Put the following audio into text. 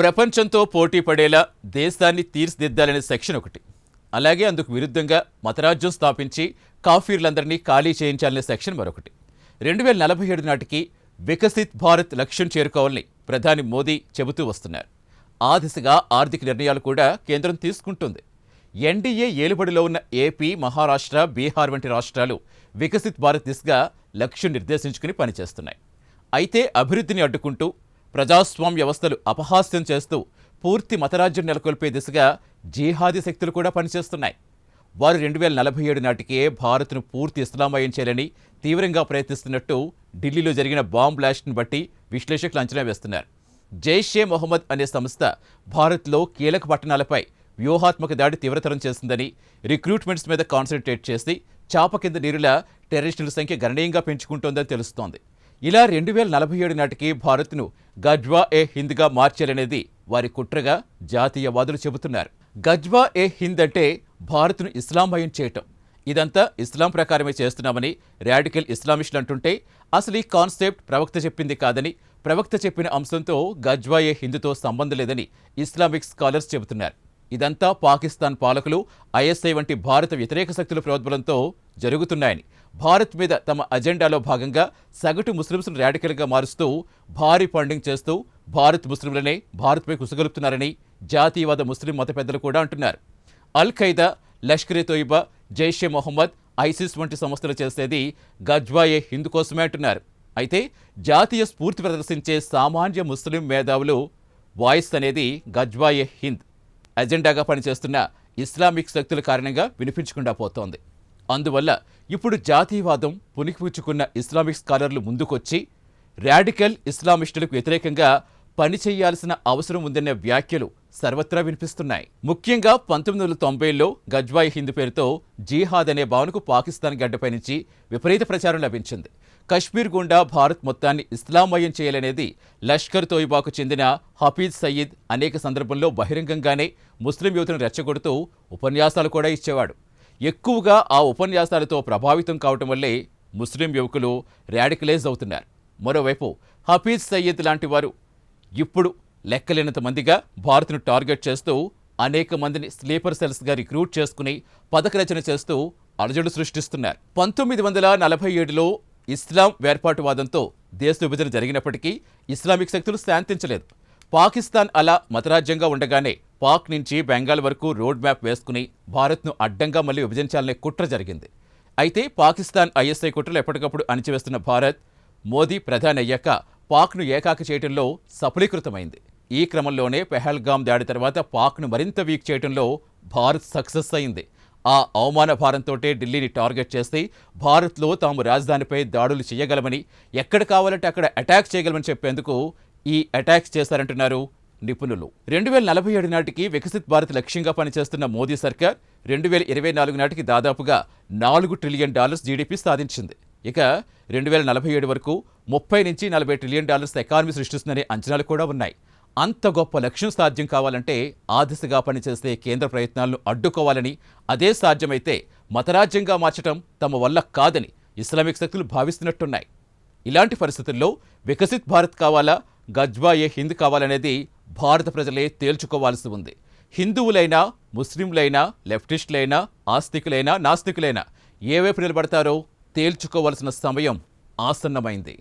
ప్రపంచంతో పోటీ పడేలా దేశాన్ని తీర్చిదిద్దాలనే సెక్షన్ ఒకటి. అలాగే అందుకు విరుద్ధంగా మతరాజ్యం స్థాపించి కాఫీర్లందరినీ ఖాళీ చేయించాలనే సెక్షన్ మరొకటి. రెండు వేల నలభై ఏడు నాటికి వికసిత్ భారత్ లక్ష్యం చేరుకోవాలని ప్రధాని మోదీ చెబుతూ వస్తున్నారు. ఆ దిశగా ఆర్థిక నిర్ణయాలు కూడా కేంద్రం తీసుకుంటుంది. ఎన్డీఏ ఏలుబడిలో ఉన్న ఏపీ మహారాష్ట్ర బీహార్ వంటి రాష్ట్రాలు వికసిత్ భారత్ దిశగా లక్ష్యం నిర్దేశించుకుని పనిచేస్తున్నాయి. అయితే అభివృద్ధిని అడ్డుకుంటూ ప్రజాస్వామ్య వ్యవస్థలు అపహాస్యం చేస్తూ పూర్తి మతరాజ్యం నెలకొల్పే దిశగా జీహాదీ శక్తులు కూడా పనిచేస్తున్నాయి. వారు రెండు వేల నలభై ఏడు నాటికే భారత్ను పూర్తి ఇస్లామయం చేయాలని తీవ్రంగా ప్రయత్నిస్తున్నట్టు ఢిల్లీలో జరిగిన బాంబ్ బ్లాస్ట్ను బట్టి విశ్లేషకులు అంచనా వేస్తున్నారు. జైషే మొహమ్మద్ అనే సంస్థ భారత్లో కీలక పట్టణాలపై వ్యూహాత్మక దాడి తీవ్రతరం చేసిందని రిక్రూట్మెంట్స్ మీద కాన్సన్ట్రేట్ చేసి చాప కింద నీరుల టెర్రరిస్టుల సంఖ్య గణనీయంగా పెంచుకుంటోందని తెలుస్తోంది. ఇలా రెండు వేల నలభై ఏడు నాటికి భారత్ను గజ్వా ఏ హింద్గా మార్చాలనేది వారి కుట్రగా జాతీయవాదులు చెబుతున్నారు. గజ్వా ఏ హింద్ అంటే భారత్ను ఇస్లామయం చేయటం. ఇదంతా ఇస్లాం ప్రకారమే చేస్తున్నామని రాడికల్ ఇస్లామిస్టులు అంటుంటే అసలు ఈ కాన్సెప్ట్ ప్రవక్త చెప్పింది కాదని ప్రవక్త చెప్పిన అంశంతో గజ్వా ఏ హిందుతో సంబంధం లేదని ఇస్లామిక్ స్కాలర్స్ చెబుతున్నారు. ఇదంతా పాకిస్తాన్ పాలకులు ఐఎస్ఐ వంటి భారత వ్యతిరేక శక్తుల ప్రోద్బలంతో జరుగుతున్నాయని భారత్ మీద తమ అజెండాలో భాగంగా సగటు ముస్లింస్ను రాడికల్గా మారుస్తూ భారీ ఫండింగ్ చేస్తూ భారత్ ముస్లింలనే భారత్పై కుసగలుపుతున్నారని జాతీయవాద ముస్లిం మత పెద్దలు కూడా అంటున్నారు. Al Qaeda Lashkare Taiba Jaishe Mohammed ISIS వంటి సంస్థలు చేసేది గజ్వాయే హిందూ కోసమే అంటున్నారు. అయితే జాతీయ స్ఫూర్తి ప్రదర్శించే సామాన్య ముస్లిం మేధావులు వాయిస్ అనేది గజ్వాయే హింద్ అజెండాగా పనిచేస్తున్న ఇస్లామిక్ శక్తుల కారణంగా వినిపించకుండా పోతోంది. అందువల్ల ఇప్పుడు జాతీయవాదం పునికిపుచ్చుకున్న ఇస్లామిక్ స్కాలర్లు ముందుకొచ్చి రాడికల్ ఇస్లామిస్టులకు వ్యతిరేకంగా పనిచేయాల్సిన అవసరం ఉందనే వ్యాఖ్యలు సర్వత్రా వినిపిస్తున్నాయి. ముఖ్యంగా పంతొమ్మిది వందల తొంభైలో గజ్వాయి హింద్ పేరుతో జీహాద్ అనే భావనకు పాకిస్తాన్ గడ్డపై నుంచి విపరీత ప్రచారం లభించింది. కశ్మీర్ గుండా భారత్ మొత్తాన్ని ఇస్లామయం చేయాలనేది లష్కర్ తోయిబాకు చెందిన హఫీజ్ సయీద్ అనేక సందర్భంలో బహిరంగంగానే ముస్లిం యువతను రెచ్చగొడుతూ ఉపన్యాసాలు కూడా ఇచ్చేవాడు. ఎక్కువగా ఆ ఉపన్యాసాలతో ప్రభావితం కావటం వల్లే ముస్లిం యువకులు రాడికలైజ్ అవుతున్నారు. మరోవైపు హఫీజ్ సయ్యద్ లాంటి వారు ఇప్పుడు లెక్కలేనంత మందిగా భారత్ను టార్గెట్ చేస్తూ అనేక మందిని స్లీపర్ సెల్స్గా రిక్రూట్ చేసుకుని పథక రచన చేస్తూ అలజడు సృష్టిస్తున్నారు. పంతొమ్మిది వందల నలభై ఏడులో ఇస్లాం వేర్పాటువాదంతో దేశ విభజన జరిగినప్పటికీ ఇస్లామిక్ శక్తులు శాంతించలేదు. పాకిస్తాన్ అలా మతరాజ్యంగా ఉండగానే పాక్ నుంచి బెంగాల్ వరకు రోడ్ మ్యాప్ వేసుకుని భారత్ను అడ్డంగా మళ్ళీ విభజించాలనే కుట్ర జరిగింది. అయితే పాకిస్తాన్ ఐఎస్ఐ కుట్రలు ఎప్పటికప్పుడు అణిచివేస్తున్న భారత్ మోదీ ప్రధాని అయ్యాక పాక్ను ఏకాకి చేయడంలో సఫలీకృతమైంది. ఈ క్రమంలోనే పెహల్గామ్ దాడి తర్వాత పాక్ను మరింత వీక్ చేయడంలో భారత్ సక్సెస్ అయింది. ఆ అవమాన భారంతో ఢిల్లీని టార్గెట్ చేస్తే భారత్లో తాము రాజధానిపై దాడులు చేయగలమని ఎక్కడ కావాలంటే అక్కడ అటాక్ చేయగలమని చెప్పేందుకు ఈ అటాక్స్ చేశారంటున్నారు నిపుణులు. రెండు వేల నలభై ఏడు నాటికి వికసిత్ భారత్ లక్ష్యంగా పనిచేస్తున్న మోదీ సర్కార్ రెండు వేల ఇరవై నాలుగు నాటికి దాదాపుగా నాలుగు ట్రిలియన్ డాలర్స్ జీడిపి సాధించింది. ఇక రెండు వేల నలభై ఏడు వరకు ముప్పై నుంచి నలభై ట్రిలియన్ డాలర్స్ ఎకానమీ సృష్టిస్తుందనే అంచనాలు కూడా ఉన్నాయి. అంత గొప్ప లక్ష్యం సాధ్యం కావాలంటే ఆ దిశగా పనిచేసే కేంద్ర ప్రయత్నాలను అడ్డుకోవాలని అదే సాధ్యమైతే మతరాజ్యంగా మార్చడం తమ వల్ల కాదని ఇస్లామిక్ శక్తులు భావిస్తున్నట్టున్నాయి. ఇలాంటి పరిస్థితుల్లో వికసిత్ భారత్ కావాలా? గజ్వా ఏ హింద్ కావాలనేది భారత ప్రజలే తేల్చుకోవాల్సి ఉంది. హిందువులైనా ముస్లింలైనా లెఫ్టిస్టులైనా ఆస్తికులైనా నాస్తికులైనా ఏ వైపు నిలబడతారో తేల్చుకోవాల్సిన సమయం ఆసన్నమైంది.